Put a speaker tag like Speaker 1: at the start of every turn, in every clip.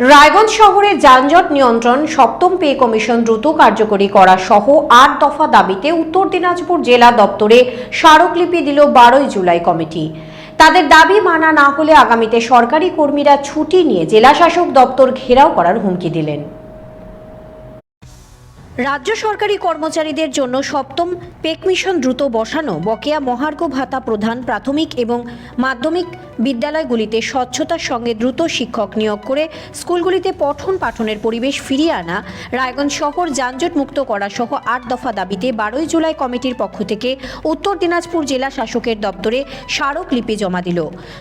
Speaker 1: রায়গঞ্জ শহরে যানজট নিয়ন্ত্রণ সপ্তম পে কমিশন দ্রুত কার্যকরী করা সহ আট দফা দাবিতে উত্তর দিনাজপুর জেলা দপ্তরে স্মারকলিপি দিল বারোই জুলাই কমিটি। তাদের দাবি মানা না হলে আগামীতে সরকারি কর্মীরা ছুটি নিয়ে জেলাশাসক দপ্তর ঘেরাও করার হুমকি দিলেন। রাজ্য সরকারি কর্মচারীদের জন্য সপ্তম পেক মিশন দ্রুত বসানো, বকেয়া মহার্ঘ ভাতা প্রধান প্রাথমিক এবং মাধ্যমিক বিদ্যালয়গুলিতে স্বচ্ছতার সঙ্গে দ্রুত শিক্ষক নিয়োগ করে স্কুলগুলিতে পঠন পাঠনের পরিবেশ ফিরিয়ে আনা, রায়গঞ্জ শহর যানজট মুক্ত করা সহ আট দফা দাবিতে বারোই জুলাই কমিটির পক্ষ থেকে উত্তর দিনাজপুর জেলা শাসকের দপ্তরে স্মারকলিপি জমা দিল।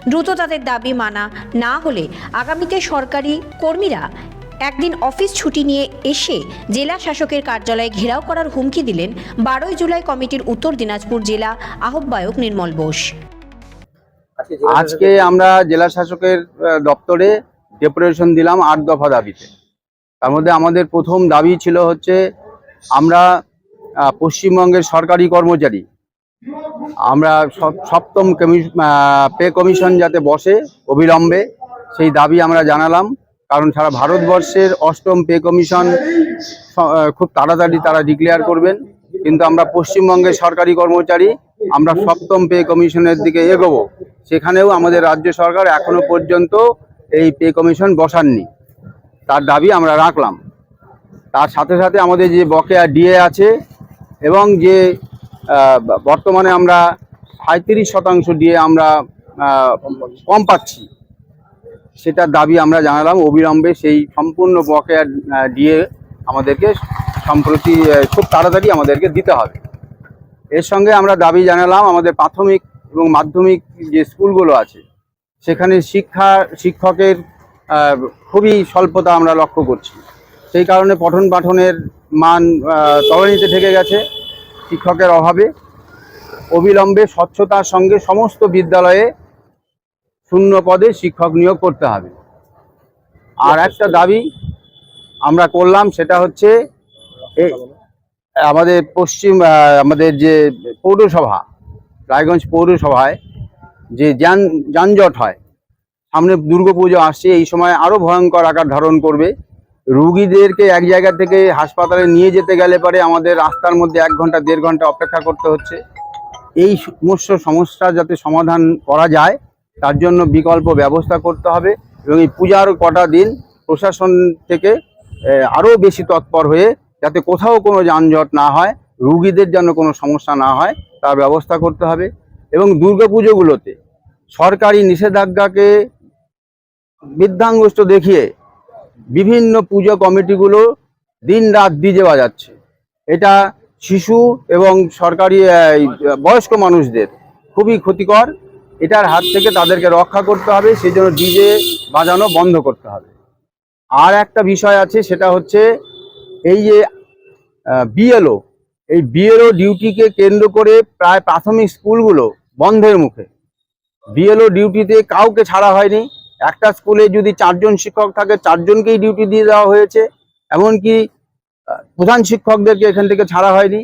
Speaker 1: দ্রুত তাদের দাবি মানা না হলে আগামীতে সরকারি কর্মীরা একদিন অফিস ছুটি নিয়ে এসে জেলা শাসকের কার্যালয়ে ঘেরাও করার হুমকি দিলেন বারোই জুলাই কমিটির উত্তর দিনাজপুর জেলা আহ্বায়ক নির্মল বোস।
Speaker 2: আজকে আমরা জেলা শাসকের দপ্তরে ডেপুটেশন দিলাম আট দফা দাবিতে। তার মধ্যে আমাদের প্রথম দাবি ছিল হচ্ছে আমরা পশ্চিমবঙ্গের সরকারি কর্মচারী আমরা সপ- সপ্তম পে কমিশন যাতে বসে অবিলম্বে সেই দাবি আমরা জানালাম। কারণ সারা ভারতবর্ষের অষ্টম পে কমিশন খুব তাড়াতাড়ি তারা ডিক্লেয়ার করবেন। কিন্তু আমরা পশ্চিমবঙ্গের সরকারি কর্মচারী, আমরা সপ্তম পে কমিশনের দিকে এগোবো। সেখানেও আমাদের রাজ্য সরকার এখনও পর্যন্ত এই পে কমিশন বসাননি। তার দাবি আমরা রাখলাম। তার সাথে সাথে আমাদের যে বকেয়া ডিএ আছে এবং যে বর্তমানে আমরা সাঁত্রিশ শতাংশ ডিএ আমরা কম পাচ্ছি। সেটার দাবি আমরা জানালাম। অবিলম্বে সেই সম্পূর্ণ বকেয়া দিয়ে আমাদেরকে সম্প্রতি খুব তাড়াতাড়ি আমাদেরকে দিতে হবে। এর সঙ্গে আমরা দাবি জানালাম, আমাদের প্রাথমিক এবং মাধ্যমিক যে স্কুলগুলো আছে, সেখানে শিক্ষা, শিক্ষকের খুবই স্বল্পতা আমরা লক্ষ্য করছি। সেই কারণে পঠন পাঠনের মান তলানিতে থেকে গেছে শিক্ষকের অভাবে। অবিলম্বে স্বচ্ছতার সঙ্গে সমস্ত বিদ্যালয়ে শূন্য পদে শিক্ষক নিয়োগ করতে হবে। আর একটা দাবি আমরা করলাম, সেটা হচ্ছে আমাদের পশ্চিম আমাদের যে পৌরসভা, রায়গঞ্জ পৌরসভায় যে যান, যানজট হয়, সামনে দুর্গাপুজো আসছে, এই সময় আরও ভয়ঙ্কর আকার ধারণ করবে। রুগীদেরকে এক জায়গা থেকে হাসপাতালে নিয়ে যেতে গেলে পরে আমাদের রাস্তার মধ্যে এক ঘণ্টা, দেড় ঘণ্টা অপেক্ষা করতে হচ্ছে। এই সমস্ত সমস্যা যাতে সমাধান করা যায় তার জন্য বিকল্প ব্যবস্থা করতে হবে এবং এই পূজার কটা দিন প্রশাসন থেকে আরও বেশি তৎপর হয়ে যাতে কোথাও কোনো যানজট না হয়, রুগীদের যেন কোনো সমস্যা না হয়, তার ব্যবস্থা করতে হবে। এবং দুর্গাপুজোগুলোতে সরকারি নিষেধাজ্ঞাকে বৃদ্ধাঙ্গুষ্ট দেখিয়ে বিভিন্ন পুজো কমিটিগুলো দিন রাত ডিজে বাজাচ্ছে। এটা শিশু এবং সরকারি বয়স্ক মানুষদের খুবই ক্ষতিকর। এটার হাত থেকে তাদেরকে রক্ষা করতে হবে সেই জন্য ডিজে বাজানো বন্ধ করতে হবে। আর একটা বিষয় আছে, সেটা হচ্ছে এই যে বিএলও এই বিএলও ডিউটিকে কেন্দ্র করে প্রায় প্রাথমিক স্কুলগুলো বন্ধের মুখে। বিএলও ডিউটিতে কাউকে ছাড়া হয়নি। একটা স্কুলে যদি চারজন শিক্ষক থাকে, চারজনকেই ডিউটি দিয়ে দেওয়া হয়েছে। এমনকি প্রধান শিক্ষকদেরকে এখান থেকে ছাড়া হয়নি।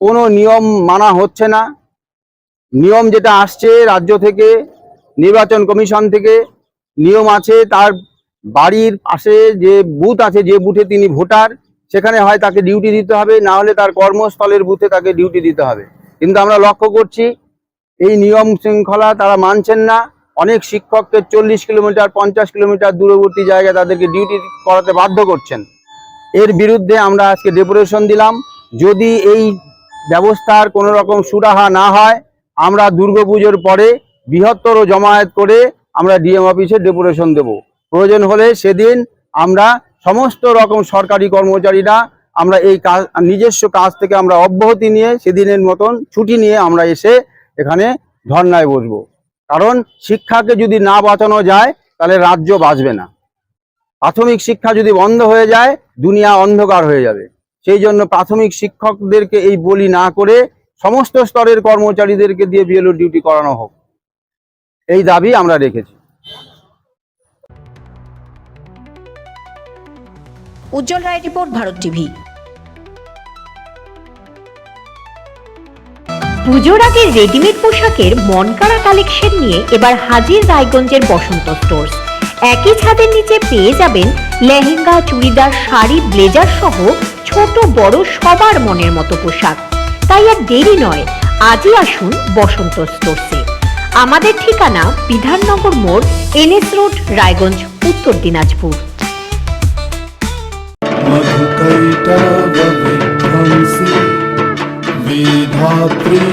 Speaker 2: কোনো নিয়ম মানা হচ্ছে না। নিয়ম যেটা আসছে রাজ্য থেকে, নির্বাচন কমিশন থেকে, নিয়ম আছে তার বাড়ির পাশে যে বুথ আছে, যে বুথে তিনি ভোটার, সেখানে হয় তাকে ডিউটি দিতে হবে, না হলে তার কর্মস্থলের বুথে তাকে ডিউটি দিতে হবে। কিন্তু আমরা লক্ষ্য করছি, এই নিয়ম শৃঙ্খলা তারা মানছেন না। অনেক শিক্ষককে চল্লিশ কিলোমিটার, পঞ্চাশ কিলোমিটার দূরবর্তী জায়গায় তাদেরকে ডিউটি করাতে বাধ্য করছেন। এর বিরুদ্ধে আমরা আজকে ডেপুটেশন দিলাম। যদি এই ব্যবস্থার কোনো রকম সুরাহা না হয় আমরা দুর্গাপুজোর পরে বৃহত্তর জমায়েত করে আমরা ডিএম অফিসে ডেপুটেশন দেব। প্রয়োজন হলে সেদিন আমরা সমস্ত রকম সরকারি কর্মচারীরা আমরা এই কাজ, নিজস্ব কাজ থেকে আমরা অব্যাহতি নিয়ে সেদিনের মতন ছুটি নিয়ে আমরা এসে এখানে ধর্নায় বসবো। কারণ শিক্ষাকে যদি না বাঁচানো যায়, তাহলে রাজ্য বাঁচবে না। প্রাথমিক শিক্ষা যদি বন্ধ হয়ে যায়, দুনিয়া অন্ধকার হয়ে যাবে। সেই জন্য প্রাথমিক শিক্ষকদেরকে এই বলি না করে সমস্ত স্তরের কর্মচারীদেরকে দিয়ে বিএলও ডিউটি করানো হোক। এই দাবি আমরা রেখেছি।
Speaker 1: Ujjwal Roy report, Bharat TV. পুজোর আগে রেডিমেড পোশাকের মনকাড়া কালেকশন নিয়ে এবার হাজির রায়গঞ্জের বসন্ত স্টোর্স একই ছাদের নিচে পেয়ে যাবেন লেহেঙ্গা, চুড়িদার, শাড়ি, ব্লেজার সহ ছোট বড় সবার মনের মতো পোশাক। তাই আর দেরি নয়। আজই আসুন বসন্ত স্টোর্সে। আমাদের ঠিকানা বিধাননগর মোড়, এনএস রোড, রায়গঞ্জ, উত্তর দিনাজপুর।
Speaker 3: বিধাত্রী